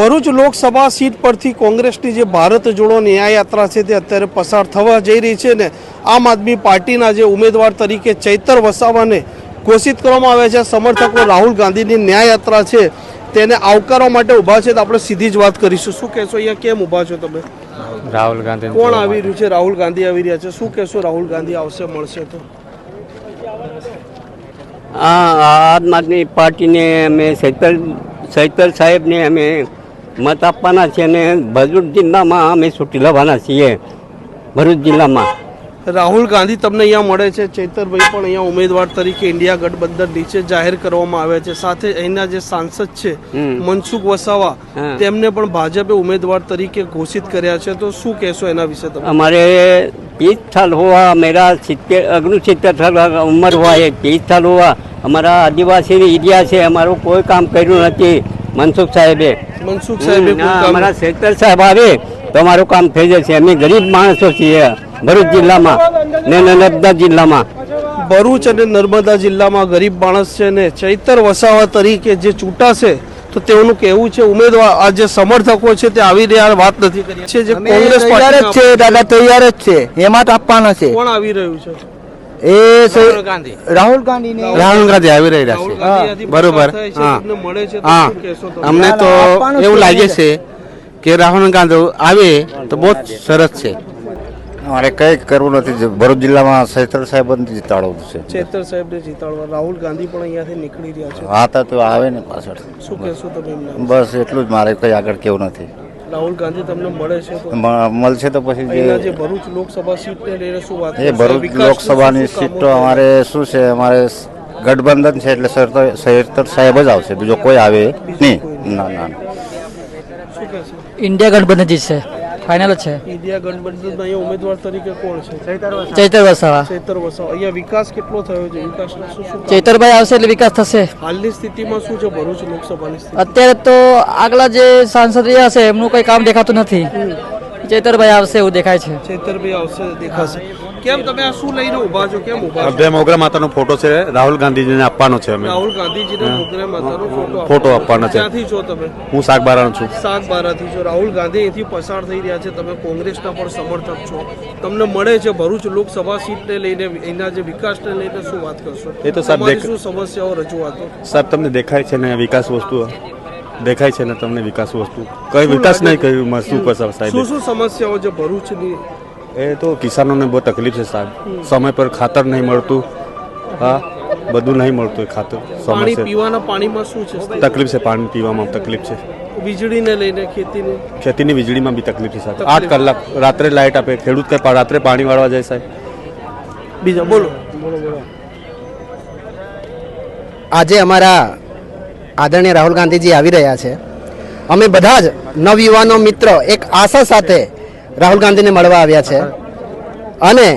Bharuch Lok Sabha seat પરથી કોંગ્રેસની જે ભારત જોડો ન્યાય યાત્રા છે તે અત્યારે પસાર થવા જઈ રહી છે ને આમ આદમી પાર્ટીના જે ઉમેદવાર તરીકે ચૈતર વસાવાને ઘોષિત કરવામાં આવ્યા છે. સમર્થકો રાહુલ ગાંધીની ન્યાય યાત્રા છે તેને આવકારવા માટે ઊભા છે. તો આપણે સીધી જ વાત કરીશું. શું કહેશો? અહીંયા કેમ ઊભા છો તમે? રાહુલ ગાંધી કોણ આવી રહ્યું છે? રાહુલ ગાંધી આવી રહ્યા છે. શું કહેશો? રાહુલ ગાંધી આવશે મળશે તો? આ આમ આદમી પાર્ટીને અમે સૈતર સૈતર સાહેબને અમે મત આપવાના છે અને ભરૂચ જિલ્લામાં અમે છૂટી લેવાના છીએ. ભરૂચ જિલ્લામાં. રાહુલ ગાંધી તમને અહીંયા મળે છે. ચેતરભાઈ પણ અહીંયા ઉમેદવાર તરીકે ઇન્ડિયા ગઠબંધન નીચે જાહેર કરવામાં આવ્યા છે. સાથે અહીંના જે સાંસદ છે મનસુખ વસાવા તેમને પણ ભાજપે ઉમેદવાર તરીકે ઘોષિત કર્યા છે. તો શું કહેશો એના વિશે તમે? અમારે પીસ થાલ હોવા મેરા સિત્તેર અગ્નિસિત્તેર થાલ ઉંમર હોય પીસ થાલ હોવા અમારા આદિવાસી એરિયા છે. અમારું કોઈ કામ કર્યું નથી. મનસુખ સાહેબે. મનસુખ સાહેબે અમારા સેક્ટર સાહેબ આવે તો અમારું કામ થઈ જશે. અમે ગરીબ માણસો છીએ ભરૂચ જિલ્લામાં ને નર્મદા જિલ્લામાં. ભરૂચ અને નર્મદા જિલ્લામાં ગરીબ માણસ છે ને ચૈતર વસાવા તરીકે જે ચૂંટાશે તો તેઓનું કહેવું છે ઉમેદવાર આ જે સમર્થકો છે તે આવી રહ્યા વાત નથી કરી. છે જે કોંગ્રેસ તૈયાર જ છે દાદા તૈયાર જ છે. એમાં જ આપવાના છે. કોણ આવી રહ્યું છે? એ રાહુલ ગાંધી. રાહુલ ગાંધી આવી રહ્યા છે. બરોબર. હા. અમને તો એવું લાગે છે? કે રાહુલ ગાંધી આવે તો બહુ જ સરસ છે. મારે કંઈ કરવું નથી. ભરૂચ જિલ્લામાં સૈતર સાહેબ જીતાડવું છે. ચેતર સાહેબને જીતાડવા. રાહુલ ગાંધી પણ અહીંયાથી નીકળી રહ્યા છે. હા તો તો આવે ને પાછળ. શું કહેશો તમે બસ એટલું જ. મારે કંઈ આગળ કેવું નથી. રાહુલ ગાંધી તમને મળે છે મળશે તો પછી જે ભરૂચ લોકસભા સીટને લઈને શું વાત એ ભરૂચ લોકસભાની સીટ તો અમારે શું છે? અમારે ગઠબંધન છે એટલે સૈતર સાહેબ જ આવશે. બીજો કોઈ આવે નહીં. ના ના ઇન્ડિયા ગઠબંધન જીતશે. ફાઇનલ જ છે. ઇન્ડિયા ગઠબંધનના અહીંયા ઉમેદવાર તરીકે કોણ છે? ચૈતર વસાવા. ચૈતર વસાવા. અહીંયા વિકાસ કેટલો થયો છે? વિકાસ શું શું ચૈતરભાઈ આવશે એટલે વિકાસ થશે. હાલની સ્થિતિમાં શું છે ભરૂચ લોકસભાની સ્થિતિ? અત્યારે તો આગલા જે સાંસદ રહ્યા છે એમનું કઈ કામ દેખાતું નથી. ચૈતરભાઈ આવશે એવું દેખાય છે. ચેતરભાઈ આવશે દેખાશે. કેમ તમે આ શું લઈને ઊભા છો? કેમ ઊભા છો? મોગરા માતાનો ફોટો છે. રાહુલ ગાંધીજીને આપવાનો છે અમે. રાહુલ ગાંધીજીને મોગરા માતાનો ફોટો ફોટો આપવાનો છે. ક્યાંથી છો તમે? હું સાગબારાનો છું. સાગબારાથી છો. રાહુલ ગાંધી અહીંથી પસાર થઈ રહ્યા છે. તમે કોંગ્રેસના પણ સમર્થક છો. તમને મળે છે ભરૂચ લોકસભા સીટને લઈને એના જે વિકાસને લઈને શું વાત કરશો? એ તો સાહેબ શું સમસ્યાઓ રજૂઆતો? સાહેબ તમને દેખાય છે ને વિકાસ વસ્તુ? દેખાય છે ને તમને વિકાસ વસ્તુ? કઈ વિકાસ નહીં કર્યું શું કરશે સાહેબ. શું સમસ્યાઓ છે ભરૂચની? એ તો કિસાનોને બહુ તકલીફ છે સાહેબ. સમય પર ખાતર નહીં મળતું. હા બધું નહીં મળતું ખાતર. પાણી પીવાના પાણીમાં શું છે? તકલીફ છે પાણી પીવામાં તકલીફ છે. વીજળીને લઈને ખેતીને? ખેતીની વીજળીમાં બી તકલીફ છે સાહેબ. આઠ કલાક રાત્રે લાઇટ આપે ખેડૂત કઈ રાત્રે પાણી વાળવા જાય સાહેબ. બીજા બોલો. આજે અમારા આદરણીય રાહુલ ગાંધીજી આવી રહ્યા છે. અમે બધા જ નવયુવાનો મિત્રો એક આશા સાથે રાહુલ ગાંધીને મળવા આવ્યા છે. અને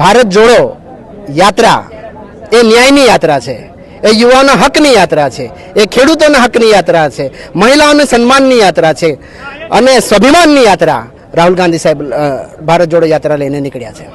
ભારત જોડો યાત્રા, એ ન્યાયની યાત્રા છે. એ યુવાનો હકની યાત્રા છે. એ ખેડૂતોના હકની યાત્રા છે. મહિલાઓને સન્માનની યાત્રા છે. અને સ્વાભિમાનની યાત્રા રાહુલ ગાંધી સાહેબ ભારત જોડો યાત્રા લઈને નીકળ્યા છે.